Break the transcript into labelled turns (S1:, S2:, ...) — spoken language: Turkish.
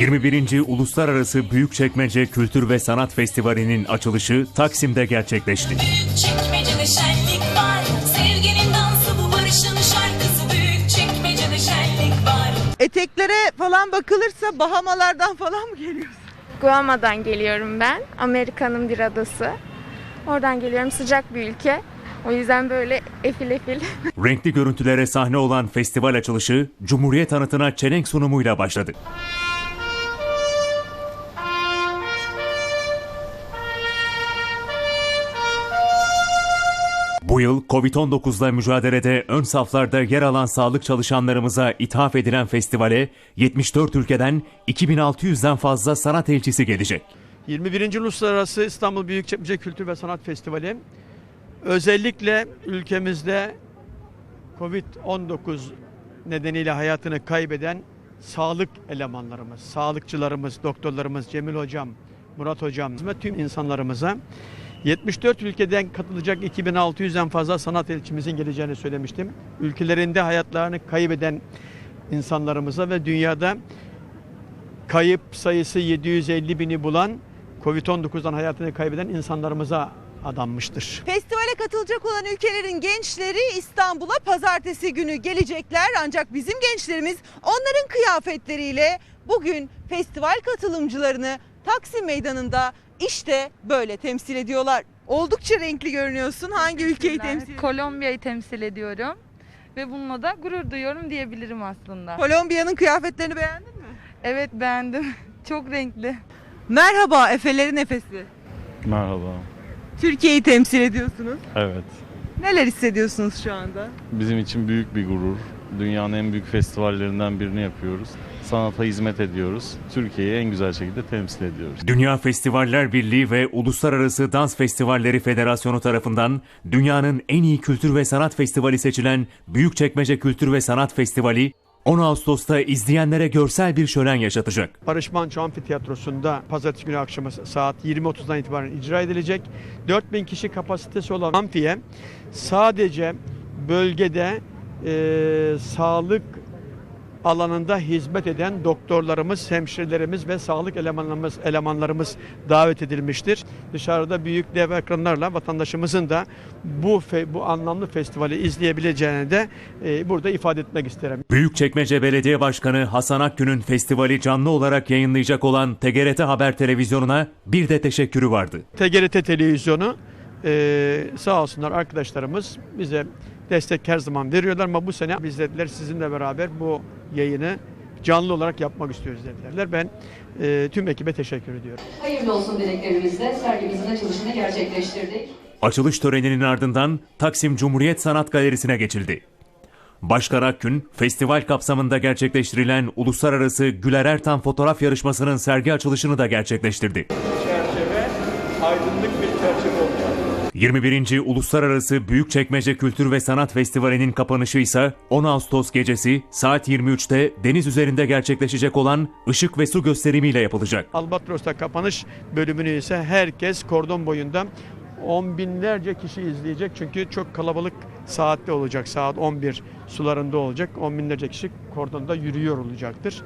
S1: 21. Uluslararası Büyükçekmece Kültür ve Sanat Festivali'nin açılışı Taksim'de gerçekleşti.
S2: Büyükçekmece'de şenlik var. Sevginin dansı bu barışın şarkısı. Büyükçekmece'de şenlik var.
S3: Eteklere falan bakılırsa Bahamalardan falan mı geliyorsun?
S4: Guama'dan geliyorum ben. Amerika'nın bir adası. Oradan geliyorum. Sıcak bir ülke. O yüzden böyle efil efil.
S1: Renkli görüntülere sahne olan festival açılışı Cumhuriyet anıtına çelenk sunumuyla başladı. Bu yıl Covid-19'la mücadelede ön saflarda yer alan sağlık çalışanlarımıza ithaf edilen festivale 74 ülkeden 2600'den fazla sanat elçisi gelecek.
S5: 21. Uluslararası İstanbul Büyükçekmece Kültür ve Sanat Festivali özellikle ülkemizde Covid-19 nedeniyle hayatını kaybeden sağlık elemanlarımız, sağlıkçılarımız, doktorlarımız, Cemil Hocam, Murat Hocam ve tüm insanlarımıza 74 ülkeden katılacak 2600'den fazla sanat elçimizin geleceğini söylemiştim. Ülkelerinde hayatlarını kaybeden insanlarımıza ve dünyada kayıp sayısı 750 bini bulan Covid-19'dan hayatını kaybeden insanlarımıza adanmıştır.
S3: Festivale katılacak olan ülkelerin gençleri İstanbul'a pazartesi günü gelecekler ancak bizim gençlerimiz onların kıyafetleriyle bugün festival katılımcılarını Taksim Meydanı'nda işte böyle temsil ediyorlar. Oldukça renkli görünüyorsun. Hangi ülkeyi temsil ediyorsun?
S6: Kolombiya'yı temsil ediyorum. Ve bununla da gurur duyuyorum diyebilirim aslında.
S3: Kolombiya'nın kıyafetlerini beğendin mi?
S6: Evet beğendim. Çok renkli.
S3: Merhaba Efelerin Efesi.
S7: Merhaba.
S3: Türkiye'yi temsil ediyorsunuz.
S7: Evet.
S3: Neler hissediyorsunuz şu anda?
S7: Bizim için büyük bir gurur. Dünyanın en büyük festivallerinden birini yapıyoruz. Sanata hizmet ediyoruz. Türkiye'yi en güzel şekilde temsil ediyoruz.
S1: Dünya Festivaller Birliği ve Uluslararası Dans Festivalleri Federasyonu tarafından dünyanın en iyi kültür ve sanat festivali seçilen Büyükçekmece Kültür ve Sanat Festivali 10 Ağustos'ta izleyenlere görsel bir şölen yaşatacak.
S5: Barış Manço Amfiteyatrosu'nda pazartesi günü akşamı saat 20.30'dan itibaren icra edilecek. 4000 kişi kapasitesi olan amfiye sadece bölgede eee, sağlık alanında hizmet eden doktorlarımız, hemşirelerimiz ve sağlık elemanlarımız, elemanlarımız davet edilmiştir. Dışarıda büyük dev ekranlarla vatandaşımızın da bu bu anlamlı festivali izleyebileceğini de eee, burada ifade etmek isterim.
S1: Büyükçekmece Belediye Başkanı Hasan Akgün'ün festivali canlı olarak yayınlayacak olan TGRT Haber Televizyonu'na bir de teşekkürü vardı.
S5: TGRT Televizyonu eee sağ olsunlar arkadaşlarımız bize destek her zaman veriyorlar ama bu sene biz dediler sizinle beraber bu yayını canlı olarak yapmak istiyoruz dediler. Ben eee, tüm ekibe teşekkür ediyorum.
S8: Hayırlı olsun dileklerimizle sergimizin açılışını gerçekleştirdik.
S1: Açılış töreninin ardından Taksim Cumhuriyet Sanat Galerisi'ne geçildi. Başkan Akgün, festival kapsamında gerçekleştirilen Uluslararası Güler Ertan Fotoğraf Yarışması'nın sergi açılışını da gerçekleştirdi.
S5: Çerçeve aydınlık bir çerçeve olacak.
S1: 21. Uluslararası Büyükçekmece Kültür ve Sanat Festivali'nin kapanışı ise 10 Ağustos gecesi saat 23'te deniz üzerinde gerçekleşecek olan ışık ve su gösterimiyle yapılacak.
S5: Albatros'ta kapanış bölümünü ise herkes kordon boyunda on binlerce kişi izleyecek çünkü çok kalabalık saatte olacak saat 11 sularında olacak on binlerce kişi kordonda yürüyor olacaktır.